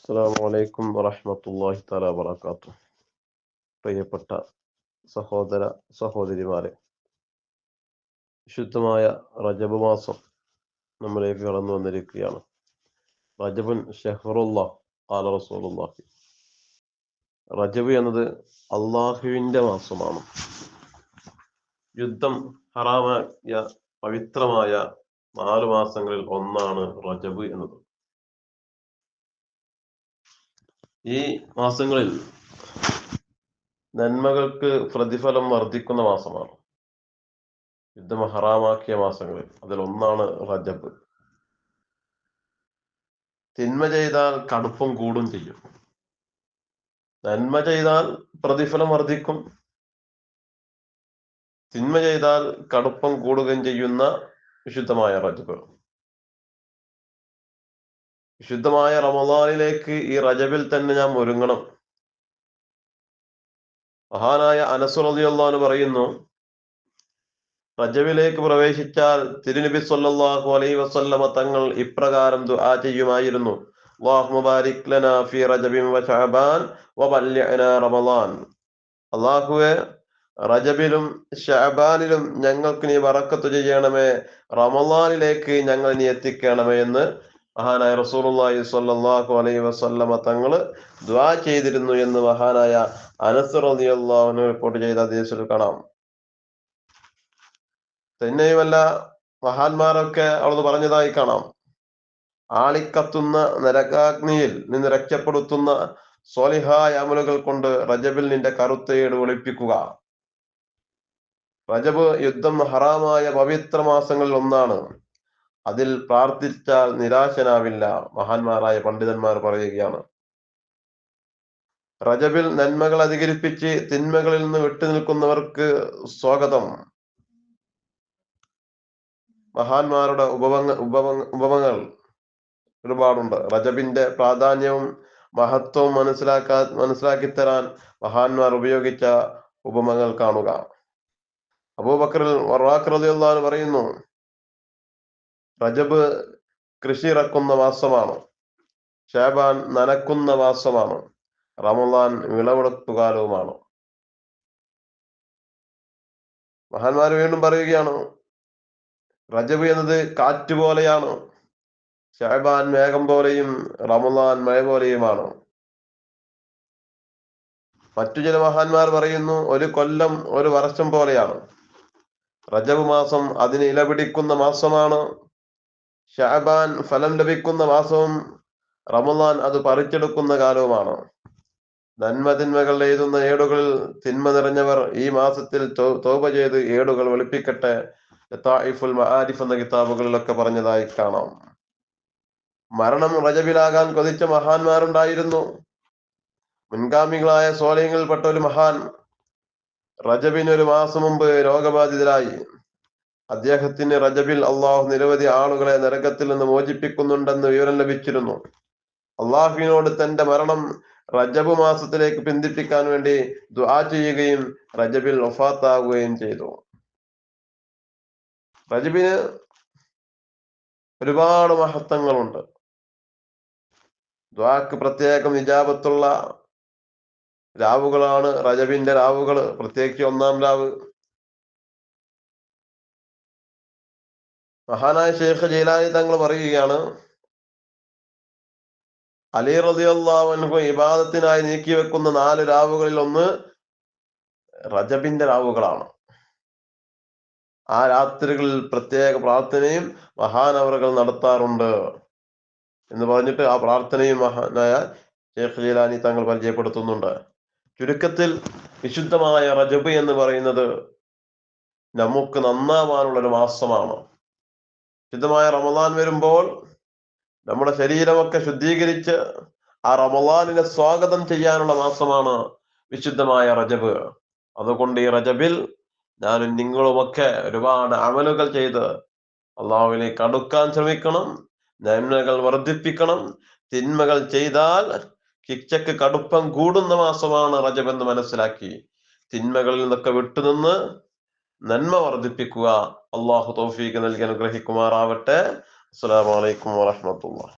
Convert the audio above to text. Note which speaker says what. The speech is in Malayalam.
Speaker 1: അസ്സാം വലൈക്കും വറഹമത്തല്ലാഹി തല വബർക്കാത്തു പ്രിയപ്പെട്ട സഹോദര സഹോദരിമാരെ ശുദ്ധമായ റജബ് മാസം നമ്മിലേക്ക് കടന്നു വന്നിരിക്കുകയാണ്. റജബുൻ ഷെഹറുല്ലാ ആല റസൂലുള്ളാഹി. റജബ് എന്നത് അള്ളാഹുവിന്റെ മാസമാണ്. യുദ്ധം ഹറാമായ പവിത്രമായ നാല് മാസങ്ങളിൽ ഒന്നാണ് റജബ് എന്നത്. ഈ മാസങ്ങളിൽ നന്മകൾക്ക് പ്രതിഫലം വർദ്ധിക്കുന്ന മാസമാണ്. യുദ്ധം ഹറാമാക്കിയ മാസങ്ങളിൽ അതിൽ ഒന്നാണ് റജബ്. തിന്മ ചെയ്താൽ കടുപ്പം കൂടും ചെയ്യും. നന്മ ചെയ്താൽ പ്രതിഫലം വർദ്ധിക്കും. തിന്മ ചെയ്താൽ കടുപ്പം കൂടുകയും ചെയ്യുന്ന വിശുദ്ധമായ റജബ്. വിശുദ്ധമായ റമദാനിലേക്ക് ഈ റജബിൽ തന്നെ ഞാൻ ഒരുങ്ങണം. മഹാനായ അനസുറതിയുള്ള പറയുന്നു റജബിലേക്ക് പ്രവേശിച്ചാൽ തിരുനബി സല്ലാഹു അലൈ വസല്ലമ തങ്ങൾ ഇപ്രകാരം ദുആ ചെയ്യുമായിരുന്നു. അല്ലാഹു ബാരിക് ലനാ റജബിൻ വ ശഅബാൻ വ ബല്ലിഅനാ റമളാൻ അല്ലാഹുവേ റജബിലും ഷാബാനിലും ഞങ്ങൾക്ക് നീ വറക്കത്തു ചെയ്യണമേ റമലാനിലേക്ക് ഞങ്ങൾ നീ എത്തിക്കണമേ എന്ന് മഹാനായ റസൂലുള്ളാഹി സ്വല്ലല്ലാഹു അലൈഹി വസല്ലമ തങ്ങൾ ദ്വാ ചെയ്തിരുന്നു എന്ന് മഹാനായ അനസ് റളിയല്ലാഹു റിപ്പോർട്ട് ചെയ്ത ഹദീസിൽ കാണാം. തന്നെയുമല്ല മഹാന്മാരൊക്കെ അവിടുന്ന് പറഞ്ഞതായി കാണാം. ആളിക്കത്തുന്ന നരകാഗ്നിയിൽ നിന്ന് രക്ഷപ്പെടുത്തുന്ന സോലിഹായ അമലുകൾ കൊണ്ട് റജബിൽ നിന്റെ കറുത്തയേട് ഒളിപ്പിക്കുക. റജബ് യുദ്ധം ഹറാമായ പവിത്ര മാസങ്ങളിൽ ഒന്നാണ്. അതിൽ പ്രാർത്ഥിച്ചാൽ നിരാശനാവില്ല മഹാന്മാരായ പണ്ഡിതന്മാർ പറയുകയാണ്. റജബിൽ നന്മകൾ അധികരിപ്പിച്ച് തിന്മകളിൽ നിന്ന് വിട്ടുനിൽക്കുന്നവർക്ക് സ്വാഗതം. മഹാന്മാരുടെ ഉപമങ്ങ ഉപമങ്ങ ഉപമങ്ങൾ ഒരുപാടുണ്ട്. റജബിന്റെ പ്രാധാന്യവും മഹത്വവും മനസ്സിലാക്കാ മനസ്സിലാക്കി തരാൻ മഹാന്മാർ ഉപയോഗിച്ച ഉപമങ്ങൾ കാണുക. അബൂബക്കറിൽ വറാഖ് പറയുന്നു റജബ് കൃഷി ഇറക്കുന്ന മാസമാണ്. ഷാബാൻ നനക്കുന്ന മാസമാണ്. റമദാൻ വിളവെടുപ്പ് കാലവുമാണ്. മഹാന്മാർ വീണ്ടും പറയുകയാണ് റജബ് എന്നത് കാറ്റ് പോലെയാണ്. ഷാബാൻ മേഘം പോലെയും റമദാൻ മഴ പോലെയുമാണ്. മറ്റു ചില മഹാന്മാർ പറയുന്നു ഒരു കൊല്ലം ഒരു വർഷം പോലെയാണ്. റജബ് മാസം അതിന് ഇലപിടിക്കുന്ന മാസമാണ്. ഷാബാൻ ഫലം ലഭിക്കുന്ന മാസവും റമദാൻ അത് പറിച്ചെടുക്കുന്ന കാലവുമാണ്. നന്മതിന്മകൾ എഴുതുന്ന ഏടുകളിൽ തിന്മ നിറഞ്ഞവർ ഈ മാസത്തിൽ തോപ ചെയ്ത് ഏടുകൾ വെളുപ്പിക്കട്ടെ തായിഫുൽ മഹാരിഫ് എന്ന കിതാബുകളിലൊക്കെ പറഞ്ഞതായി കാണാം. മരണം റജബിലാകാൻ കൊതിച്ച മഹാന്മാരുണ്ടായിരുന്നു. മുൻഗാമികളായ സോലയങ്ങളിൽപ്പെട്ട ഒരു മഹാൻ റജബിന് ഒരു മാസം മുമ്പ് രോഗബാധിതരായി. അദ്ദേഹത്തിന് റജബിൽ അള്ളാഹു നിരവധി ആളുകളെ നരകത്തിൽ നിന്ന് മോചിപ്പിക്കുന്നുണ്ടെന്ന് വിവരം ലഭിച്ചിരുന്നു. അള്ളാഹുവിനോട് തന്റെ മരണം റജബ് മാസത്തിലേക്ക് പിന്തിപ്പിക്കാൻ വേണ്ടി ദുആ ചെയ്യുകയും റജബിൽ ഒഫാത്താകുകയും ചെയ്തു. റജബിന് ഒരുപാട് മഹത്വങ്ങളുണ്ട്. ദ്വാക്ക് പ്രത്യേകം നിജാപത്തുള്ള രാവുകളാണ്. റജബിന്റെ രാവുകൾ പ്രത്യേകിച്ച് ഒന്നാം രാവ് മഹാനായ ഷേഖ് ജയിലാനി തങ്ങൾ പറയുകയാണ് അലി റതിയല്ലാവൻഹു ഇബാദത്തിനായി നീക്കി വെക്കുന്ന നാല് രാവുകളിൽ ഒന്ന് റജബിന്റെ രാവുകളാണ്. ആ രാത്രികളിൽ പ്രത്യേക പ്രാർത്ഥനയും മഹാനവറുകൾ നടത്താറുണ്ട് എന്ന് പറഞ്ഞിട്ട് ആ പ്രാർത്ഥനയും മഹാനായ ഷേഖ് ജീലാനി തങ്ങൾ പരിചയപ്പെടുത്തുന്നുണ്ട്. ചുരുക്കത്തിൽ വിശുദ്ധമായ റജബ് എന്ന് പറയുന്നത് നമുക്ക് നന്നാവാനുള്ള ഒരു മാസമാണ്. ശുദ്ധമായ റമദാൻ വരുമ്പോൾ നമ്മുടെ ശരീരമൊക്കെ ശുദ്ധീകരിച്ച് ആ റമദാനിനെ സ്വാഗതം ചെയ്യാനുള്ള മാസമാണ് വിശുദ്ധമായ റജബ്. അതുകൊണ്ട് ഈ റജബിൽ ഞാനും നിങ്ങളുമൊക്കെ ഒരുപാട് അമലുകൾ ചെയ്ത് അള്ളാഹുവിലേക്ക് അടുക്കാൻ ശ്രമിക്കണം നന്മകൾ വർദ്ധിപ്പിക്കണം. തിന്മകൾ ചെയ്താൽ കിച്ചക്ക് കടുപ്പം കൂടുന്ന മാസമാണ് റജബ് എന്ന് മനസ്സിലാക്കി. തിന്മകളിൽ നിന്നൊക്കെ വിട്ടുനിന്ന് നന്മ വർദ്ധിപ്പിക്കുക. അള്ളാഹു തൗഫീഖ് നൽകി അനുഗ്രഹിക്കുമാറാവട്ടെ. അസ്സലാമു അലൈക്കും വറഹ്മത്തുള്ളാഹി.